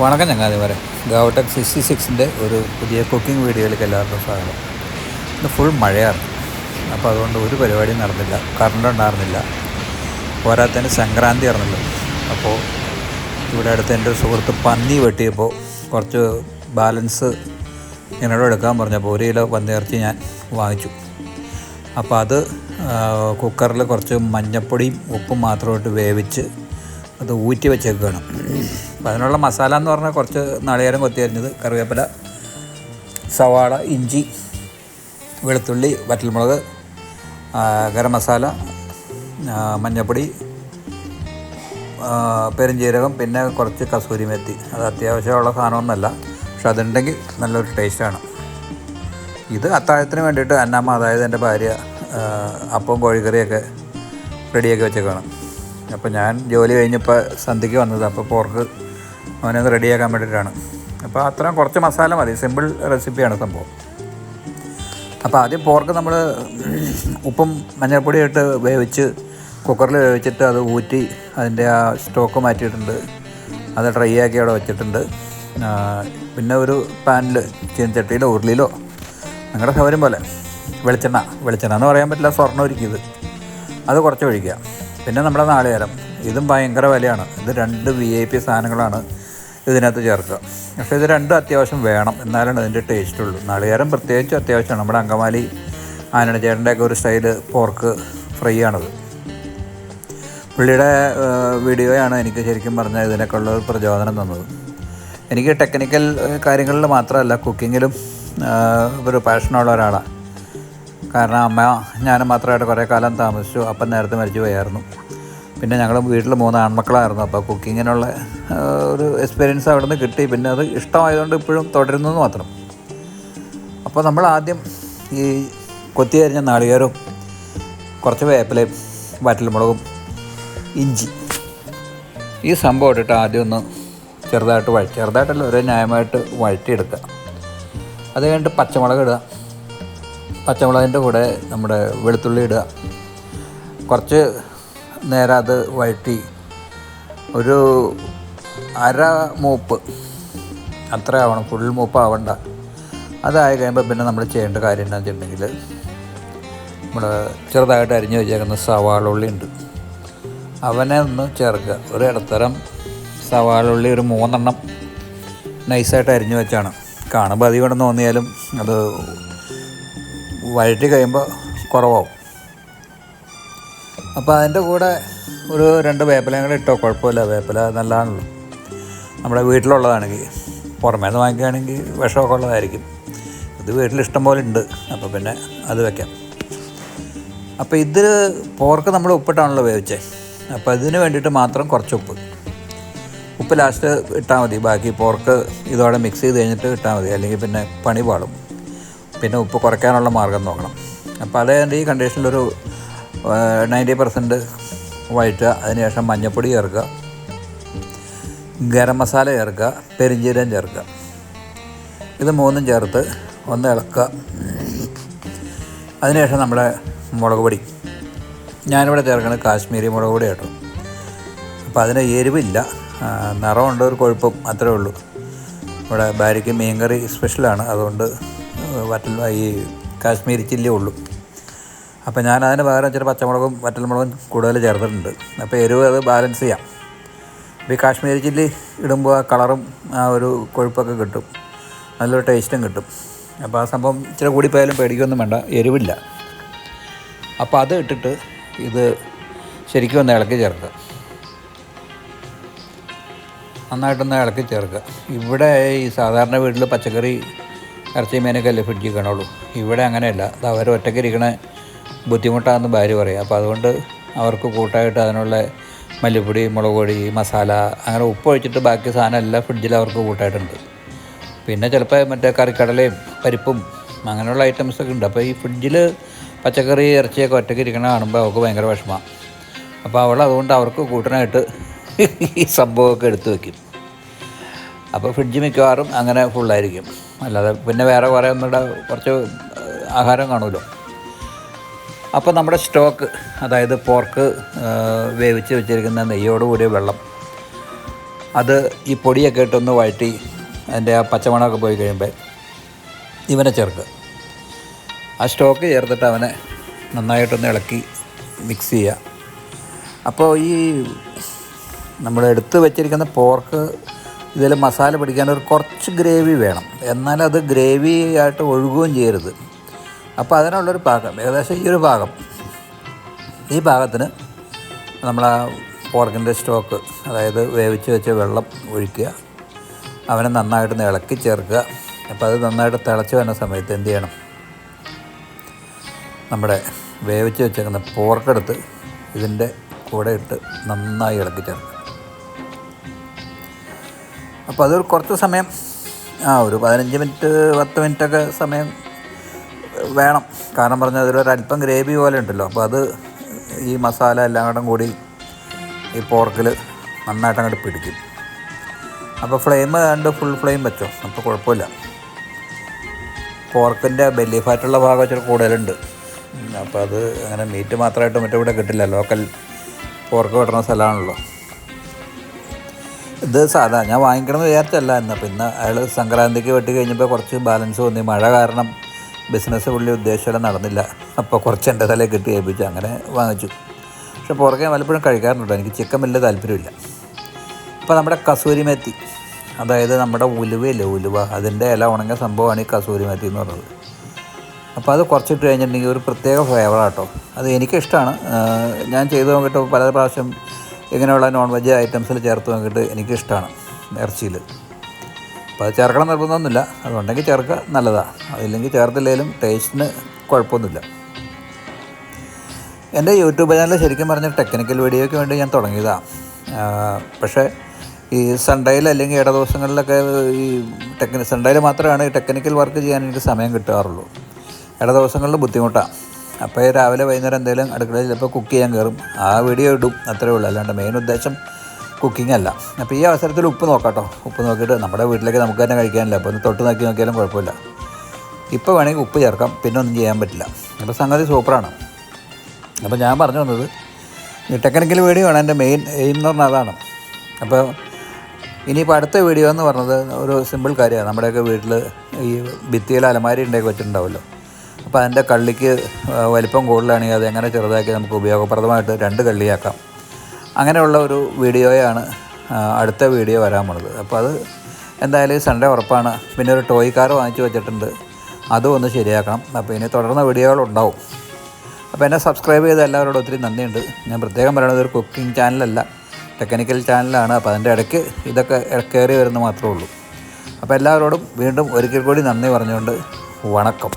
വണക്കം വരെ. ഗാവടെക് സിക്സ്റ്റി സിക്സിന്റെ ഒരു പുതിയ കുക്കിംഗ് വീഡിയോയിലേക്ക് എല്ലാവർക്കും സ്വാഗതം. ഇന്ന് ഫുൾ മഴയാണ്. അപ്പോൾ അതുകൊണ്ട് ഒരു പരിപാടിയും നടന്നില്ല. കറണ്ട് ഉണ്ടായിരുന്നില്ല. പോരാത്തതിന് സംക്രാന്തി ആയിരുന്നല്ലോ. അപ്പോൾ ഇവിടെ അടുത്ത് എന്റെ സുഹൃത്ത് പന്നി വെട്ടിയപ്പോൾ കുറച്ച് ബാലൻസ് എന്നോട് എടുക്കാൻ പറഞ്ഞപ്പോൾ ഒരു കിലോ പന്നിയിറച്ചി ഞാൻ വാങ്ങിച്ചു. അപ്പോൾ അത് കുക്കറിൽ കുറച്ച് മഞ്ഞപ്പൊടിയും ഉപ്പും മാത്രമായിട്ട് വേവിച്ച് അത് ഊറ്റി വെച്ചേക്കുകയാണ് അപ്പം അതിനുള്ള മസാല എന്ന് പറഞ്ഞാൽ കുറച്ച് നാളികേരം കൊത്തി അരിഞ്ഞത് കറിവേപ്പില സവാള ഇഞ്ചി വെളുത്തുള്ളി വറ്റൽമുളക് ഗരം മസാല മഞ്ഞൾപ്പൊടി പെരുംജീരകം പിന്നെ കുറച്ച് കസൂരി മെത്തി. അത് അത്യാവശ്യമുള്ള സാധനമൊന്നുമല്ല പക്ഷെ അതുണ്ടെങ്കിൽ നല്ലൊരു ടേസ്റ്റാണ്. ഇത് അത്താഴത്തിന് വേണ്ടിയിട്ട് അന്നമ്മ അതായത് എന്റെ ഭാര്യ അപ്പവും കോഴിക്കറിയൊക്കെ റെഡിയാക്കി വെച്ചേക്കാണ് അപ്പോൾ ഞാൻ ജോലി കഴിഞ്ഞപ്പോൾ സന്ധ്യയ്ക്ക് വന്നത്. അപ്പോൾ പോർക്ക് അവനൊന്ന് റെഡിയാക്കാൻ വേണ്ടിയിട്ടാണ്. അപ്പോൾ അത്രയും കുറച്ച് മസാല മതി. സിമ്പിൾ റെസിപ്പിയാണ് സംഭവം. അപ്പോൾ ആദ്യം പോർക്ക് നമ്മൾ ഉപ്പും മഞ്ഞൾപ്പൊടിയും ഇട്ട് വേവിച്ച് കുക്കറിൽ വേവിച്ചിട്ട് അത് ഊറ്റി അതിന്റെ ആ സ്റ്റോക്ക് മാറ്റിയിട്ടുണ്ട്. അത് ഡ്രൈ ആക്കി അവിടെ വെച്ചിട്ടുണ്ട്. പിന്നെ ഒരു പാനിൽ ചീനച്ചട്ടിയിലോ ഉരുളിയിലോ നിങ്ങളുടെ സൗകര്യം പോലെ വെളിച്ചെണ്ണ. വെളിച്ചെണ്ണ എന്ന് പറയാൻ പറ്റില്ല സ്വർണം ഒരുക്കിയത് അത് കുറച്ച് ഒഴിക്കുക. പിന്നെ നമ്മുടെ നാളികേരം. ഇതും ഭയങ്കര വിലയാണ്. ഇത് രണ്ട് വി ഐ പി സാധനങ്ങളാണ്. ഇതിനകത്ത് ചേർക്കുക. പക്ഷേ ഇത് രണ്ടും അത്യാവശ്യം വേണം. എന്നാലാണ് ഇതിന്റെ ടേസ്റ്റ് ഉള്ളൂ. നാളികേരം പ്രത്യേകിച്ച് അത്യാവശ്യമാണ്. നമ്മുടെ അങ്കമാലി ആനണചേട്ടന്റെയൊക്കെ ഒരു സ്റ്റൈൽ പോർക്ക് ഫ്രൈ ആണത്. പുള്ളിയുടെ വീഡിയോയാണ് എനിക്ക് ശരിക്കും പറഞ്ഞാൽ ഇതിനൊക്കെ ഉള്ള ഒരു പ്രചോദനം തന്നത്. എനിക്ക് ടെക്നിക്കൽ കാര്യങ്ങളിൽ മാത്രമല്ല കുക്കിങ്ങിലും ഒരു പാഷനുള്ള ഒരാളാണ് കാരണം അമ്മ ഞാനും മാത്രമായിട്ട് കുറേ കാലം താമസിച്ചു. അപ്പം നേരത്തെ മരിച്ചു പോയായിരുന്നു. പിന്നെ ഞങ്ങളുടെ വീട്ടിൽ മൂന്ന് ആൺമക്കളായിരുന്നു. അപ്പോൾ കുക്കിങ്ങിനുള്ള ഒരു എക്സ്പീരിയൻസ് അവിടെ നിന്ന് കിട്ടി. പിന്നെ അത് ഇഷ്ടമായതുകൊണ്ട് ഇപ്പോഴും തുടരുന്നു മാത്രം. അപ്പോൾ നമ്മൾ ആദ്യം ഈ കൊത്തി അരിഞ്ഞ നാളികേരവും കുറച്ച് വേപ്പിലയും വറ്റൽമുളകും ഇഞ്ചി ഈ സംഭവം ഇട്ടിട്ട് ആദ്യം ഒന്ന് ചെറുതായിട്ട് വഴ ചെറുതായിട്ടല്ല ഒരു ന്യായമായിട്ട് വഴറ്റിയെടുക്കുക. അത് കഴിഞ്ഞിട്ട് പച്ചമുളക് ഇടുക. പച്ചമുളകിന്റെ കൂടെ നമ്മുടെ വെളുത്തുള്ളി ഇടുക. കുറച്ച് നേരം അത് വഴറ്റി ഒരു അര മൂപ്പ്. അത്ര ആവണം ഫുൾ മൂപ്പ് ആവണ്ട. അതായി കഴിയുമ്പോൾ പിന്നെ നമ്മൾ ചെയ്യേണ്ട കാര്യം എന്താണെന്ന് വെച്ചിട്ടുണ്ടെങ്കിൽ നമ്മൾ ചെറുതായിട്ട് അരിഞ്ഞു വെച്ചേക്കുന്ന സവാള ഉള്ളി ഉണ്ട്. അവനെ ഒന്ന് ചേർക്കുക. ഒരു ഇടത്തരം സവാള ഉള്ളി ഒരു മൂന്നെണ്ണം നൈസായിട്ട് അരിഞ്ഞു വെച്ചാണ്. കാണുമ്പോൾ അധികം തോന്നിയാലും അത് വഴറ്റി കഴിയുമ്പോൾ കുറവാവും. അപ്പോൾ അതിന്റെ കൂടെ ഒരു രണ്ട് വേപ്പിലയും കൂടെ ഇട്ടോ. കുഴപ്പമില്ല വേപ്പില നല്ലതാണല്ലോ. നമ്മുടെ വീട്ടിലുള്ളതാണെങ്കിൽ പുറമേ നിന്ന് വാങ്ങിക്കുകയാണെങ്കിൽ വിഷമൊക്കെ ഉള്ളതായിരിക്കും. ഇത് വീട്ടിൽ ഇഷ്ടം പോലെ ഉണ്ട്. അപ്പോൾ പിന്നെ അത് വെക്കാം. അപ്പോൾ ഇതിൽ പോർക്ക് നമ്മൾ ഉപ്പിട്ടാണല്ലോ വേവിച്ചത് അപ്പോൾ ഇതിന് വേണ്ടിയിട്ട് മാത്രം കുറച്ച് ഉപ്പ്. ഉപ്പ് ലാസ്റ്റ് ഇട്ടാൽ മതി. ബാക്കി പോർക്ക് ഇതോടെ മിക്സ് ചെയ്ത് കഴിഞ്ഞിട്ട് ഇട്ടാൽ മതി. അല്ലെങ്കിൽ പിന്നെ പണി പാടും പിന്നെ ഉപ്പ് കുറയ്ക്കാനുള്ള മാർഗം നോക്കണം. അപ്പോൾ അതേ ഈ കണ്ടീഷനിലൊരു നയന്റി പെർസെന്റ് വഴറ്റുക അതിനുശേഷം മഞ്ഞൾപ്പൊടി ചേർക്കുക ഗരം മസാല ചേർക്കുക പെരിഞ്ചീരം ചേർക്കുക. ഇത് മൂന്നും ചേർത്ത് ഒന്ന് ഇളക്കുക. അതിനുശേഷം നമ്മുടെ മുളക് പൊടി. ഞാനിവിടെ ചേർക്കുന്നത് കാശ്മീരി മുളക് പൊടി കേട്ടോ അപ്പോൾ അതിന് എരിവില്ല. നിറമുണ്ട് ഒരു കൊഴുപ്പും അത്രേ ഉള്ളൂ. ഇവിടെ ഭാര്യയ്ക്ക് മീൻകറി സ്പെഷ്യലാണ് അതുകൊണ്ട് വറ്റൽ ഈ കാശ്മീരി ചില്ലി ഉള്ളൂ. അപ്പോൾ ഞാൻ അതിന് പകരം ഇച്ചിരി പച്ചമുളകും വറ്റൽമുളകും കൂടുതൽ ചേർത്തിട്ടുണ്ട്. അപ്പോൾ എരിവ് അത് ബാലൻസ് ചെയ്യാം. അപ്പോൾ ഈ കാശ്മീരി ചില്ലി ഇടുമ്പോൾ ആ കളറും ആ ഒരു കൊഴുപ്പൊക്കെ കിട്ടും. നല്ലൊരു ടേസ്റ്റും കിട്ടും. അപ്പോൾ ആ സംഭവം ഇച്ചിരി കൂടിപ്പോയാലും പേടിക്കൊന്നും വേണ്ട. എരിവില്ല. അപ്പോൾ അത് ഇട്ടിട്ട് ഇത് ശരിക്കും ഒന്ന് ഇളക്കി ചേർക്കുക. നന്നായിട്ടൊന്ന് ഇളക്കി ചേർക്കുക. ഇവിടെ ഈ സാധാരണ വീട്ടിൽ പച്ചക്കറി ഇറച്ചി മീനൊക്കെ അല്ലേ ഫ്രിഡ്ജിൽ കാണുള്ളൂ. ഇവിടെ അങ്ങനെയല്ല. അത് അവർ ഒറ്റയ്ക്ക് ബുദ്ധിമുട്ടാണെന്ന് ഭാര്യ പറയും. അപ്പോൾ അതുകൊണ്ട് അവർക്ക് കൂട്ടായിട്ട് അതിനുള്ള മല്ലിപ്പൊടി മുളക് പൊടി മസാല അങ്ങനെ ഉപ്പ് ഒഴിച്ചിട്ട് ബാക്കി സാധനം എല്ലാം ഫ്രിഡ്ജിൽ അവർക്ക് കൂട്ടായിട്ടുണ്ട്. പിന്നെ ചിലപ്പോൾ മറ്റേ കറിക്കടലയും പരിപ്പും അങ്ങനെയുള്ള ഐറ്റംസൊക്കെ ഉണ്ട്. അപ്പോൾ ഈ ഫ്രിഡ്ജിൽ പച്ചക്കറി ഇറച്ചിയൊക്കെ ഒറ്റയ്ക്ക് ഇരിക്കണ കാണുമ്പോൾ അവൾക്ക് ഭയങ്കര വിഷമമാണ് അപ്പോൾ അവൾ അതുകൊണ്ട് അവർക്ക് കൂട്ടനായിട്ട് ഈ സംഭവമൊക്കെ എടുത്തു വയ്ക്കും അപ്പോൾ ഫ്രിഡ്ജ് മിക്കവാറും അങ്ങനെ ഫുള്ളായിരിക്കും അല്ലാതെ പിന്നെ വേറെ കുറേ ഒന്നുകൂടെ കുറച്ച് ആഹാരം കാണുമല്ലോ. അപ്പോൾ നമ്മുടെ സ്റ്റോക്ക് അതായത് പോർക്ക് വേവിച്ച് വെച്ചിരിക്കുന്ന നെയ്യോട് കൂടിയ വെള്ളം അത് ഈ പൊടിയൊക്കെ ഇട്ടൊന്ന് വഴറ്റി അതിന്റെ ആ പച്ചമണമൊക്കെ പോയി കഴിയുമ്പോൾ ഇവനെ ചേർക്കുക. ആ സ്റ്റോക്ക് ചേർത്തിട്ട് അവനെ നന്നായിട്ടൊന്ന് ഇളക്കി മിക്സ് ചെയ്യുക. അപ്പോൾ ഈ നമ്മൾ എടുത്ത് വെച്ചിരിക്കുന്ന പോർക്ക് ഇതിൽ മസാല പിടിക്കാൻ ഒരു കുറച്ച് ഗ്രേവി വേണം. എന്നാൽ അത് ഗ്രേവി ആയിട്ട് ഒഴുകുകയും ചെയ്യരുത്. അപ്പോൾ അതിനുള്ളൊരു പാകം ഏകദേശം ഈ ഒരു ഭാഗം ഈ ഭാഗത്തിന് നമ്മൾ ആ പോർക്കിന്റെ സ്റ്റോക്ക് അതായത് വേവിച്ച് വെച്ച വെള്ളം ഒഴിക്കുക അവനെ നന്നായിട്ട് ഇളക്കി ചേർക്കുക. അപ്പോൾ അത് നന്നായിട്ട് തിളച്ച് വരുന്ന സമയത്ത് എന്ത് ചെയ്യണം? നമ്മുടെ വേവിച്ച് വെച്ചേക്കുന്ന പോർക്കെടുത്ത് ഇതിന്റെ കൂടെ ഇട്ട് നന്നായി ഇളക്കി ചേർക്കുക. അപ്പോൾ അതൊരു കുറച്ച് സമയം ആ ഒരു പതിനഞ്ച് മിനിറ്റ് പത്ത് മിനിറ്റൊക്കെ സമയം വേണം. കാരണം പറഞ്ഞാൽ അതിലൊരല്പം ഗ്രേവി പോലെ ഉണ്ടല്ലോ. അപ്പോൾ അത് ഈ മസാല എല്ലാം കൂടെ കൂടി ഈ പോർക്കിൽ നന്നായിട്ട് അങ്ങോട്ട് പിടിക്കും. അപ്പോൾ ഫ്ലെയിം കണ്ട് ഫുൾ ഫ്ലെയിം വെച്ചോ. അപ്പോൾ കുഴപ്പമില്ല. പോർക്കിന്റെ ബെല്ലി ഫാറ്റുള്ള ഭാഗം ഇച്ചിരി കൂടുതലുണ്ട്. അപ്പോൾ അത് അങ്ങനെ മീറ്റ് മാത്രമായിട്ട് മറ്റേ ഇവിടെ കിട്ടില്ല. ലോക്കൽ പോർക്ക് കിട്ടുന്ന സ്ഥലമാണല്ലോ. ഇത് സാധാ ഞാൻ വാങ്ങിക്കണമെന്ന് വിചാരിച്ചല്ല എന്നാൽ പിന്നെ അയാൾ സംക്രാന്തിക്ക് വെട്ടി കഴിഞ്ഞപ്പോൾ കുറച്ച് ബാലൻസ് തോന്നി മഴ കാരണം ബിസിനസ് പുള്ളി ഉദ്ദേശിച്ചാൽ നടന്നില്ല. അപ്പോൾ കുറച്ച് എന്റെ തലേ കിട്ടി ഏൽപ്പിച്ചു അങ്ങനെ വാങ്ങിച്ചു. പക്ഷെ പുറകെ പലപ്പോഴും കഴിക്കാറുണ്ട്. എനിക്ക് ചിക്കൻ വലിയ താല്പര്യമില്ല. ഇപ്പോൾ നമ്മുടെ കസൂരിമേത്തി അതായത് നമ്മുടെ ഉലുവയില്ലേ ഉലുവ. അതിന്റെ ഇല ഉണങ്ങിയ സംഭവമാണ് ഈ കസൂരി മെത്തി എന്ന് പറയുന്നത്. അപ്പോൾ അത് കുറച്ചിട്ട് കഴിഞ്ഞിട്ടുണ്ടെങ്കിൽ ഒരു പ്രത്യേക ഫ്ലേവറാട്ടോ അത് എനിക്കിഷ്ടമാണ് ഞാൻ ചെയ്ത് നോക്കിയിട്ട് പല പ്രാവശ്യം ഇങ്ങനെയുള്ള നോൺ വെജ് ഐറ്റംസിൽ ചേർത്ത് നോക്കിയിട്ട് എനിക്കിഷ്ടമാണ് ഇറച്ചിയിൽ അപ്പോൾ അത് ചേർക്കണം നിർബന്ധമൊന്നുമില്ല. അതുണ്ടെങ്കിൽ ചേർക്കുക നല്ലതാണ് അതില്ലെങ്കിൽ ചേർത്തില്ലെങ്കിലും ടേസ്റ്റിന് കുഴപ്പമൊന്നുമില്ല. എന്റെ യൂട്യൂബ് ചാനൽ ശരിക്കും പറഞ്ഞ ടെക്നിക്കൽ വീഡിയോയ്ക്ക് വേണ്ടി ഞാൻ തുടങ്ങിയതാണ് പക്ഷേ ഈ സൺഡേയിൽ അല്ലെങ്കിൽ ഇട ദിവസങ്ങളിലൊക്കെ ഈ ടെക്നി സൺഡേയിൽ മാത്രമാണ് ഈ ടെക്നിക്കൽ വർക്ക് ചെയ്യാൻ എനിക്ക് സമയം കിട്ടാറുള്ളൂ. ഇട ദിവസങ്ങളിൽ ബുദ്ധിമുട്ടാണ് അപ്പോൾ രാവിലെ വൈകുന്നേരം എന്തെങ്കിലും അടുക്കളയിൽ ചിലപ്പോൾ കുക്ക് ചെയ്യാൻ കയറും. ആ വീഡിയോ ഇടും അത്രേ ഉള്ളൂ. അല്ലാണ്ട് മെയിൻ ഉദ്ദേശം കുക്കിംഗ് അല്ല. അപ്പോൾ ഈ അവസരത്തിൽ ഉപ്പ് നോക്കാട്ടോ. ഉപ്പ് നോക്കിയിട്ട് നമ്മുടെ വീട്ടിലേക്ക് നമുക്ക് തന്നെ കഴിക്കാനില്ല. അപ്പോൾ ഒന്ന് തൊട്ട് നോക്കി നോക്കിയാലും കുഴപ്പമില്ല. ഇപ്പോൾ വേണമെങ്കിൽ ഉപ്പ് ചേർക്കാം. പിന്നെ ഒന്നും ചെയ്യാൻ പറ്റില്ല. അപ്പോൾ സംഗതി സൂപ്പറാണ്. അപ്പോൾ ഞാൻ പറഞ്ഞു വന്നത് ടെക്നിക്കൽ വീഡിയോ ആണ് എന്റെ മെയിൻ എയിം എന്ന് പറഞ്ഞാൽ അതാണ്. അപ്പോൾ ഇനിയിപ്പോൾ അടുത്ത വീഡിയോ എന്ന് പറഞ്ഞത് ഒരു സിമ്പിൾ കാര്യമാണ്. നമ്മുടെയൊക്കെ വീട്ടിൽ ഈ ഭിത്തിയിൽ അലമാരി ഉണ്ടാക്കി വെച്ചിട്ടുണ്ടാവുമല്ലോ. അപ്പോൾ അതിന്റെ കള്ളിക്ക് വലിപ്പം കൂടുതലാണെങ്കിൽ അത് എങ്ങനെ ചെറുതാക്കി നമുക്ക് ഉപയോഗപ്രദമായിട്ട് രണ്ട് കള്ളിയാക്കാം. അങ്ങനെയുള്ള ഒരു വീഡിയോയാണ് അടുത്ത വീഡിയോ വരാൻ പോണത് അപ്പോൾ അത് എന്തായാലും സൺഡേ ഉറപ്പാണ്. പിന്നെ ഒരു ടോയ് കാർ വാങ്ങിച്ചു വെച്ചിട്ടുണ്ട്. അതും ഒന്ന് ശരിയാക്കണം. അപ്പോൾ ഇനി തുടർന്ന വീഡിയോകളുണ്ടാവും അപ്പോൾ എന്നെ സബ്സ്ക്രൈബ് ചെയ്ത എല്ലാവരോടും ഒത്തിരി നന്ദിയുണ്ട്. ഞാൻ പ്രത്യേകം പറയുന്നത് ഒരു കുക്കിംഗ് ചാനലല്ല ടെക്നിക്കൽ ചാനലാണ് അപ്പോൾ അതിന്റെ ഇടയ്ക്ക് ഇതൊക്കെ കയറി വരുന്ന മാത്രമേ ഉള്ളൂ. അപ്പോൾ എല്ലാവരോടും വീണ്ടും ഒരിക്കൽ കൂടി നന്ദി പറഞ്ഞുകൊണ്ട് വണക്കം.